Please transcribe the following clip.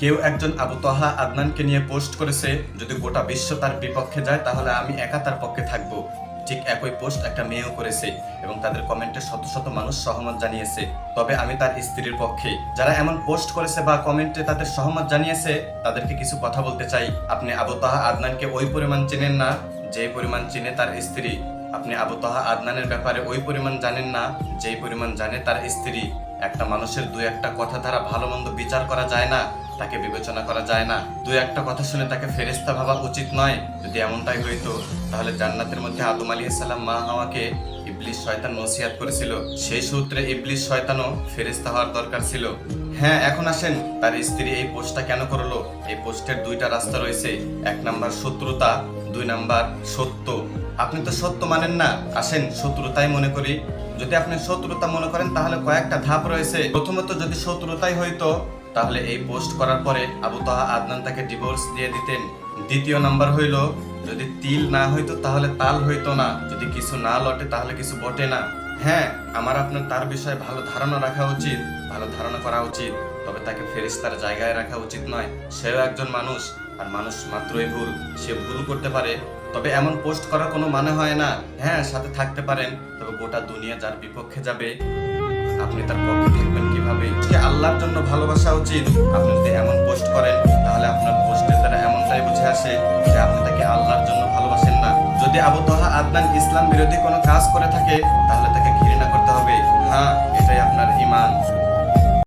কেউ একজন আবু তহা আদনানকে নিয়ে পোস্ট করেছে, যদি গোটা বিশ্ব তার বিপক্ষে যায়, তাহলে আমি একা তার পক্ষে থাকব। ঠিক একই পোস্ট একটা মেয়েও করেছে এবং তাদের কমেন্টে শত শত মানুষ সহমত জানিয়েছে। তবে আমি তার স্ত্রীর পক্ষে। যারা এমন পোস্ট করেছে বা কমেন্টে তাদের সহমত জানিয়েছে, তাদেরকে কিছু কথা বলতে চাই। আপনি আবু তাহা আদনানকে ওই পরিমাণ চেনেন না যে পরিমাণ চিনে তার স্ত্রী। আপনি আবু তাহা আদনানের ব্যাপারে ওই পরিমাণ জানেন না, যেই পরিমাণ জানে তার স্ত্রী। একটা মানুষের দু একটা কথা দ্বারা ভালো মন্দ বিচার করা যায় না। তাকে বিবেচনা করা যায় না। দুই একটা কথা শুনে তাকে ফেরেস্তা ভাবা উচিত নয়। যদি এমনটাই হইতো, তাহলে জান্নাতের মধ্যে আদম আলী সাল্লাম মা হাওয়াকে ইবলিশ শয়তান নসিহাত করেছিল। সেই সূত্রে ইবলিশ শয়তানও ফেরেস্তা হওয়ার দরকার ছিল। হ্যাঁ এখন আসেন, তার স্ত্রী এই পোস্টটা কেন করল? এই পোস্টের দুইটা রাস্তা রয়েছে। এক নাম্বার শত্রুতা, দুই নাম্বার সত্য। আপনি তো সত্য মানেন না। আসেন, শত্রুতাই মনে করি। যদি আপনি শত্রুতা মনে করেন, তাহলে কয়েকটা ধাপ রয়েছে। প্রথমত যদি শত্রুতাই হইতো তাহলে এই পোস্ট করার পরে আবু তাহা আদনান তাকে ডিভোর্স দিয়ে দিতেন। দ্বিতীয় নাম্বার হইল, যদি তিল না হইতো তাহলে তাল হইতো না। যদি কিছু না লটে তাহলে কিছু বটে না। হ্যাঁ আমার আপনার তার বিষয়ে ভালো ধারণা রাখা উচিত, ভালো ধারণা করা উচিত। তবে তাকে ফেরিস্তার জায়গায় রাখা উচিত নয়। সেও একজন মানুষ, আর মানুষ মাত্রই ভুল। সে ভুল করতে পারে। তবে এমন পোস্ট করার কোনো মানে হয় না। হ্যাঁ সাথে থাকতে পারেন। তবে গোটা দুনিয়া যার বিপক্ষে যাবে, আপনি তার পক্ষে থাকবেন আল্লাহর জন্য ভালোবাসা উচিত। আপনি যদি এমন পোস্ট করেন, তাহলে আপনার পোস্টের দ্বারা এমনটাই বুঝে আসে যে আপনি তাকে আল্লাহর জন্য ভালোবাসেন না। যদি আবু তহা আদনান ইসলাম বিরোধী কোনো কাজ করে থাকে, তাহলে তাকে ঘৃণা করতে হবে।